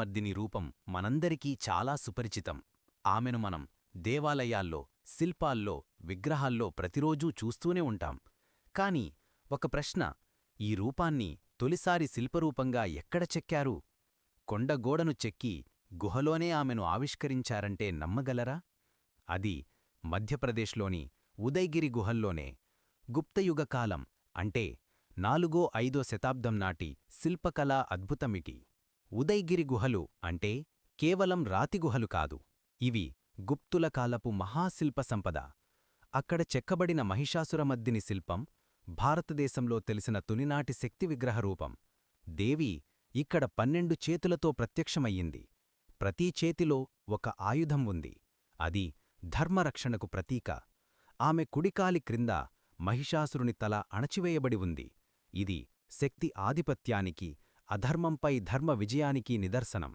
మహిషాసురమర్దిని రూపం మనందరికీ చాలా సుపరిచితం. ఆమెను మనం దేవాలయాల్లో శిల్పాల్లో విగ్రహాల్లో ప్రతిరోజూ చూస్తూనే ఉంటాం. కాని ఒక ప్రశ్న ఈ రూపాన్ని తొలిసారి శిల్పరూపంగా ఎక్కడ చెక్కారు? కొండగోడను చెక్కి గుహలోనే ఆమెను ఆవిష్కరించారంటే నమ్మగలరా? అది మధ్యప్రదేశ్లోని ఉదయగిరి గుహల్లోనే గుప్తయుగకాలం అంటే నాలుగో ఐదో శతాబ్దం నాటి శిల్పకళా అద్భుతమిటి. ఉదయగిరి గుహలు అంటే కేవలం రాతి గుహలు కాదు. ఇవి గుప్తుల కాలపు మహాశిల్ప సంపద. అక్కడ చెక్కబడిన మహిషాసురమద్దిని శిల్పం భారతదేశంలో తెలిసిన తొలినాటి శక్తి విగ్రహ రూపం. దేవి ఇక్కడ పన్నెండు చేతులతో ప్రత్యక్షమయ్యింది. ప్రతీ చేతిలో ఒక ఆయుధం ఉంది. అది ధర్మరక్షణకు ప్రతీక. ఆమె కుడికాలి క్రింద మహిషాసురుని తల అణచివేయబడి ఉంది. ఇది శక్తి ఆధిపత్యానికి అధర్మంపై ధర్మ విజయానికి నిదర్శనం.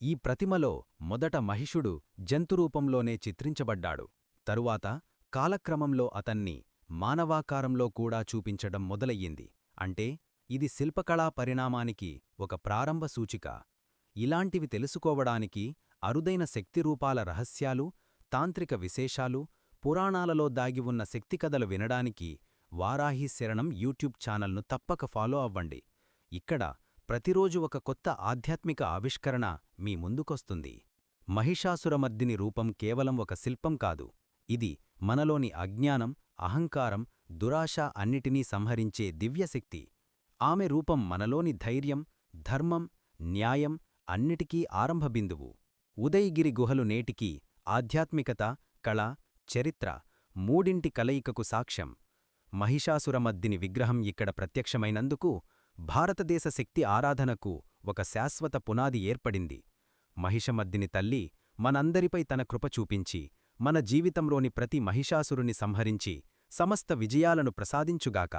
ఈ ప్రతిమలో మొదట మహిషుడు జంతురూపంలోనే చిత్రించబడ్డాడు. తరువాత కాలక్రమంలో అతన్ని మానవాకారంలో కూడా చూపించడం మొదలయ్యింది. అంటే ఇది శిల్పకళా పరిణామానికి ఒక ప్రారంభ సూచిక. ఇలాంటివి తెలుసుకోవడానికి అరుదైన శక్తిరూపాల రహస్యాలు తాంత్రిక విశేషాలు పురాణాలలో దాగి ఉన్న శక్తికథలు వినడానికి వారాహి శరణం యూట్యూబ్ ఛానల్ను తప్పక ఫాలో అవ్వండి. ఇక్కడ ప్రతిరోజు ఒక కొత్త ఆధ్యాత్మిక ఆవిష్కరణ మీ ముందుకొస్తుంది. మహిషాసురమర్దిని రూపం కేవలం ఒక శిల్పం కాదు. ఇది మనలోని అజ్ఞానం అహంకారం దురాశ అన్నిటినీ సంహరించే దివ్యశక్తి. ఆమె రూపం మనలోని ధైర్యం ధర్మం న్యాయం అన్నిటికీ ఆరంభబిందువు ఉదయగిరి గుహలు నేటికీ ఆధ్యాత్మికత కళ చరిత్ర మూడింటి కలయికకు సాక్ష్యం. మహిషాసురమద్దిని విగ్రహం ఇక్కడ ప్రత్యక్షమైనందుకు భారతదేశ శక్తి ఆరాధనకు ఒక శాశ్వత పునాది ఏర్పడింది. మహిషమద్దిని తల్లి మనందరిపై తన కృప చూపించి మన జీవితంలోని ప్రతి మహిషాసురుని సంహరించి సమస్త విజయాలను ప్రసాదించుగాక.